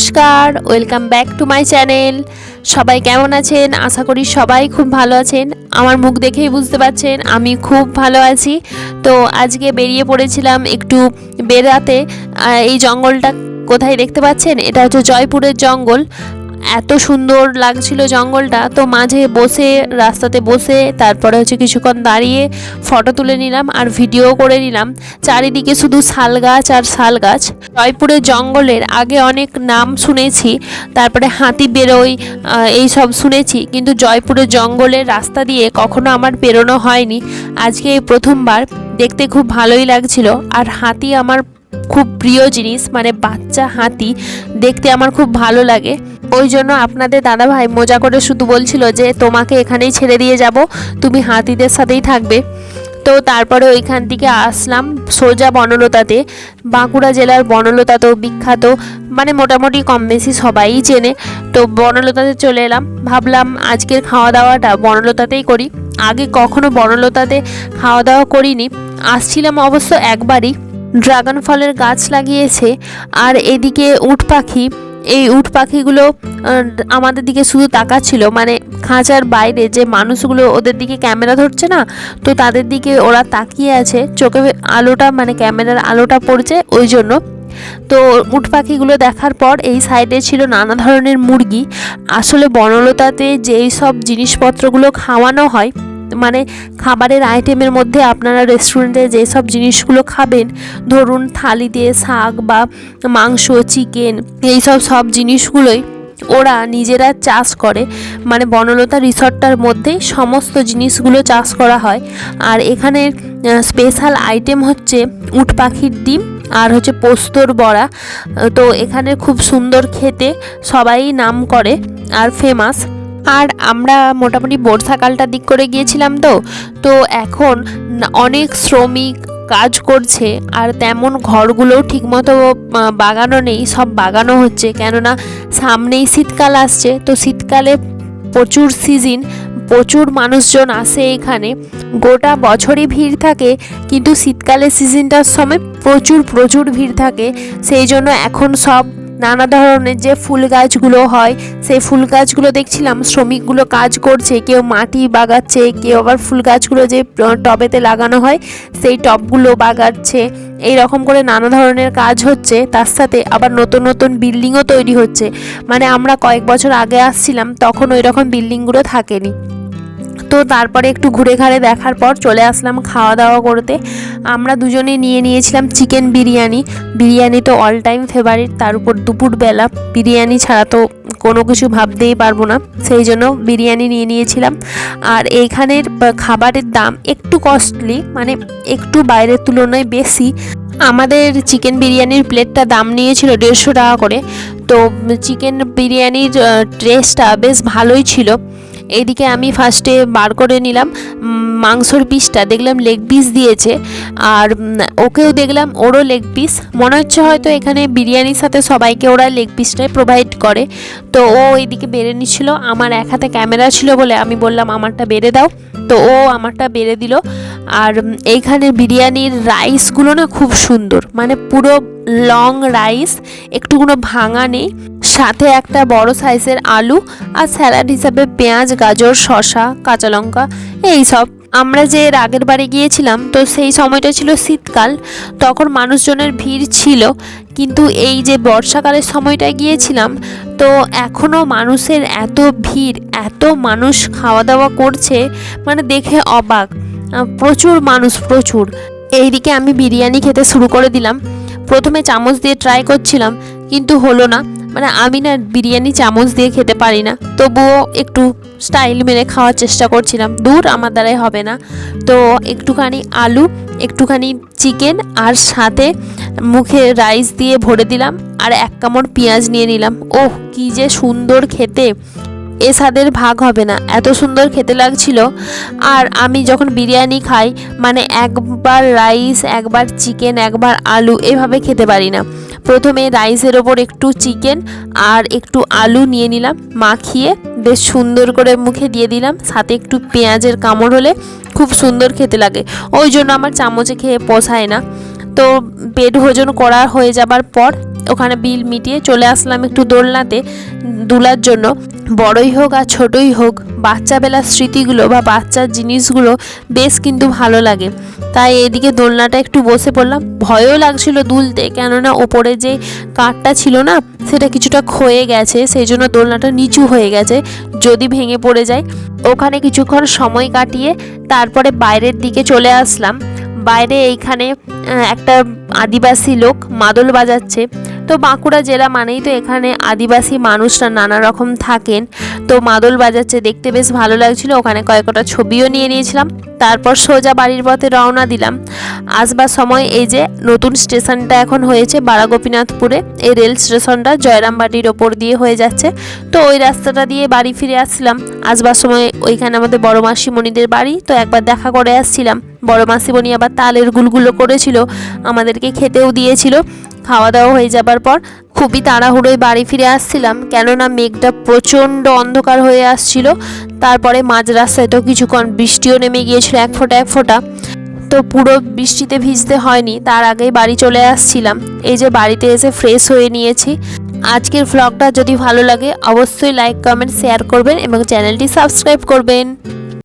নমস্কার welcome back to my channel সবাই কেমন আছেন? আশা করি সবাই খুব ভালো আছেন। আমার মুখ দেখেই বুঝতে পারছেন, আমি খুব ভালো আছি। তো আজকে বেরিয়ে পড়েছিলাম একটু বেড়াতে। এই জঙ্গলটা কোথায় দেখতে পাচ্ছেন? এটা হচ্ছে জয়পুরের জঙ্গল। এত সুন্দর লাগছিল জঙ্গলটা। তো মাঝে বসে, রাস্তাতে বসে, তারপরে হচ্ছে কিছুক্ষণ দাঁড়িয়ে ফটো তুলে নিলাম আর ভিডিও করে নিলাম। চারিদিকে শুধু শাল গাছ আর শাল গাছ। জয়পুরের জঙ্গলের আগে অনেক নাম শুনেছি, তারপরে হাতি বেরোয় এই সব শুনেছি। কিন্তু জয়পুরের জঙ্গলের রাস্তা দিয়ে কখনো আমার বেরোনো হয়নি। আজকে এই প্রথমবার দেখতে খুব ভালোই লাগছিল। আর হাতি আমার খুব প্রিয় জিনিস মানে বাচ্চা হাতি, দেখতে আমার খুব ভালো লাগে। ওই জন্য আপনাদের দাদাভাই মজা করে শুধু বলছিল যে, তোমাকে এখানেই ছেড়ে দিয়ে যাব, তুমি হাতিদের সাথেই থাকবে। তো তারপরে ওইখান থেকে আসলাম সোজা বনলতাতে। বাঁকুড়া জেলার বনলতা তো বিখ্যাত মানে মোটামুটি কম বেশি সবাই চেনে। তো বনলতাতে চলে এলাম, ভাবলাম আজকের খাওয়া দাওয়াটা বনলতাতেই করি। আগে কখনো বনলতাতে খাওয়া দাওয়া করিনি, আসছিলাম অবশ্য একবারই। ড্রাগন ফলের গাছ লাগিয়েছে, আর এদিকে উট পাখি এই উট পাখিগুলো আমাদের দিকে শুধু তাকাচ্ছিল। মানে খাঁচার বাইরে যে মানুষগুলো ওদের দিকে ক্যামেরা ধরছে না, তো তাদের দিকে ওরা তাকিয়ে আছে। চোখে আলোটা মানে ক্যামেরার আলোটা পড়ছে ওই জন্য। তো উট পাখিগুলো দেখার পর এই সাইডে ছিল নানা ধরনের মুরগি। আসলে বনলতাতে যেই সব জিনিসপত্রগুলো খাওয়ানো হয় মানে খাবারের আইটেমের মধ্যে আপনারা রেস্টুরেন্টে যেসব জিনিসগুলো খাবেন, ধরুন থালি দিয়ে শাক বা মাংস চিকেন এইসব সব জিনিসগুলোই ওরা নিজেরা চাষ করে। মানে বনলতা রিসর্টটার মধ্যেই সমস্ত জিনিসগুলো চাষ করা হয়। আর এখানে স্পেশাল আইটেম হচ্ছে উট পাখির ডিম আর হচ্ছে পোস্তর বড়া। তো এখানে খুব সুন্দর খেতে সবাই নাম করে আর ফেমাস আর আমরা মোটামুটি বর্ষাকালটার দিক করে গিয়েছিলাম তো তো এখন অনেক শ্রমিক কাজ করছে আর তেমন ঘরগুলোও ঠিকমতো বাগানো নেই, সব বাগানো হচ্ছে। কেননা সামনেই শীতকাল আসছে, তো শীতকালে প্রচুর সিজন, প্রচুর মানুষজন আসে এখানে। গোটা বছরই ভিড় থাকে, কিন্তু শীতকালের সিজনটার সময় প্রচুর প্রচুর ভিড় থাকে। সেই জন্য এখন সব নানা ধরনের যে ফুল গাছগুলো হয়, সেই ফুল গাছগুলো দেখছিলাম, শ্রমিকগুলো কাজ করছে, কেউ মাটি বাগাচ্ছে, কেউ আবার ফুল গাছগুলো যে টবেতে লাগানো হয়, সেই টবগুলো বাগাচ্ছে এই রকম করে নানা ধরনের কাজ হচ্ছে, তার সাথে আবার নতুন নতুন বিল্ডিংও তৈরি হচ্ছে। মানে আমরা কয়েক বছর আগে আসছিলাম, তখন ওই রকম বিল্ডিংগুলো থাকেনি। তো তারপরে একটু ঘুরে ঘাড়ে দেখার পর চলে আসলাম খাওয়া দাওয়া করতে। আমরা দুজনে নিয়ে নিয়েছিলাম চিকেন বিরিয়ানি। বিরিয়ানি তো অল টাইম ফেভারিট তার উপর দুপুরবেলা বিরিয়ানি ছাড়া তো কোনো কিছু ভাবতেই পারব না। সেই জন্য বিরিয়ানি নিয়ে নিয়েছিলাম। আর এইখানের খাবারের দাম একটু কস্টলি মানে একটু বাইরের তুলনায় বেশি। আমাদের চিকেন বিরিয়ানির প্লেটটা দাম নিয়েছিল দেড়শো টাকা করে। তো চিকেন বিরিয়ানির টেস্টটা বেশ ভালোই ছিল। এইদিকে আমি ফার্স্টে বার করে নিলাম মাংসর পিসটা দেখলাম লেগ পিস দিয়েছে, আর ওকেও দেখলাম ওরও লেগ পিস মনে হচ্ছে হয়তো এখানে বিরিয়ানির সাথে সবাইকে ওরা লেগ পিসটাই প্রোভাইড করে, তো ও এইদিকে বেড়ে নিচ্ছিল, আমার এক হাতে ক্যামেরা ছিল বলে আমি বললাম, আমারটা বেড়ে দাও। তো ও আমারটা বেড়ে দিল, আর এইখানে বিরিয়ানির রাইসগুলো না খুব সুন্দর মানে পুরো লং রাইস একটু কোনো ভাঙা নেই সাথে একটা বড় সাইজের আলু আর স্যালাড হিসাবে পেঁয়াজ, গাজর শশা কাঁচা লঙ্কা, এই সব। আমরা যে এর আগের বারে গিয়েছিলাম, তো সেই সময়টা ছিল শীতকাল, তখন মানুষজনের ভিড় ছিল। কিন্তু এই যে বর্ষাকালের সময়টায় গিয়েছিলাম, তো এখনও মানুষের এত ভিড়, এত মানুষ খাওয়া দাওয়া করছে মানে দেখে অবাক। প্রচুর মানুষ, প্রচুর। এইদিকে আমি বিরিয়ানি খেতে শুরু করে দিলাম। প্রথমে চামচ দিয়ে ট্রাই করছিলাম, কিন্তু হলো না। মানে আমি না বিরিয়ানি চামচ দিয়ে খেতে পারি না। তবুও একটু স্টাইল মেরে খাওয়ার চেষ্টা করছিলাম। দূর আমার দ্বারাই হবে না। তো একটুখানি আলু, একটুখানি চিকেন আর সাথে মুখে রাইস দিয়ে ভরে দিলাম। আর এক কামড় পেঁয়াজ নিয়ে নিলাম। ওহ, কি যে সুন্দর খেতে। এ স্বাদের ভাগ হবে না। এত সুন্দর খেতে লাগছিল। আর আমি যখন বিরিয়ানি খাই মানে একবার রাইস, একবার চিকেন, একবার আলু, এভাবে খেতে পারি না। প্রথমে রাইসের ওপর একটু চিকেন আর একটু আলু নিয়ে নিলাম, মাখিয়ে বেশ সুন্দর করে মুখে দিয়ে দিলাম। সাথে একটু পেঁয়াজের কামড় হলে খুব সুন্দর খেতে লাগে। ওই জন্য আমার চামচে খেয়ে পোষায় না। তো পেট ভোজন করা হয়ে যাবার পর ওখানে বিল মিটিয়ে চলে আসলাম একটু দোলনাতে। দুলার জন্য বড়ই হোক আর ছোটই হোক, বাচ্চাবেলার স্মৃতিগুলো বা বাচ্চার জিনিসগুলো বেশ কিন্তু ভালো লাগে। তাই এদিকে দোলনাটা একটু বসে পড়লাম। ভয়ও লাগছিল দুলতে, কেননা ওপরে যে কাঠটা ছিল না, সেটা কিছুটা ক্ষয়ে গেছে, সেই জন্য দোলনাটা নিচু হয়ে গেছে, যদি ভেঙে পড়ে যায়। ওখানে কিছুক্ষণ সময় কাটিয়ে তারপরে বাইরের দিকে চলে আসলাম। বাইরে এইখানে একটা আদিবাসী লোক মাদল বাজাচ্ছে। তো বাঁকুড়া জেলা মানেই তো এখানে আদিবাসী মানুষরা নানা রকম থাকেন। তো মাদল বাজাচ্ছে, দেখতে বেশ ভালো লাগছিল। ওখানে কয়েকটা ছবিও নিয়ে নিয়েছিলাম। তারপর সোজা বাড়ির পথে রওনা দিলাম। আসবার সময় এই যে নতুন স্টেশনটা এখন হয়েছে বারাগোপীনাথপুরে। এই রেল স্টেশনটা জয়রামবাটির ওপর দিয়ে হয়ে যাচ্ছে। তো ওই রাস্তাটা দিয়ে বাড়ি ফিরে আসছিলাম। আসবার সময় ওইখানে আমাদের বড় মাসিমণিদের বাড়ি। তো একবার দেখা করে আসছিলাম। বড় মাসিমণি আবার তালের গুলগুলো করেছিল, আমাদেরকে খেতেও দিয়েছিল। খাওয়া দাওয়া হয়ে যাবার পর খুবই তাড়াহুড়োয় বাড়ি ফিরে আসছিলাম, কেননা মেঘটা প্রচণ্ড অন্ধকার হয়ে আসছিল। তারপরে মাঝ রাস্তায় তো কিছুক্ষণ বৃষ্টিও নেমে গিয়েছিল এক ফোঁটা এক ফোঁটা। তো পুরো বৃষ্টিতে ভিজতে হয়নি, তার আগেই বাড়ি চলে আসছিলাম। এই যে বাড়িতে এসে ফ্রেশ হয়ে নিয়েছি। আজকের ভ্লগটা যদি ভালো লাগে, অবশ্যই লাইক কমেন্ট শেয়ার করবেন এবং চ্যানেলটি সাবস্ক্রাইব করবেন।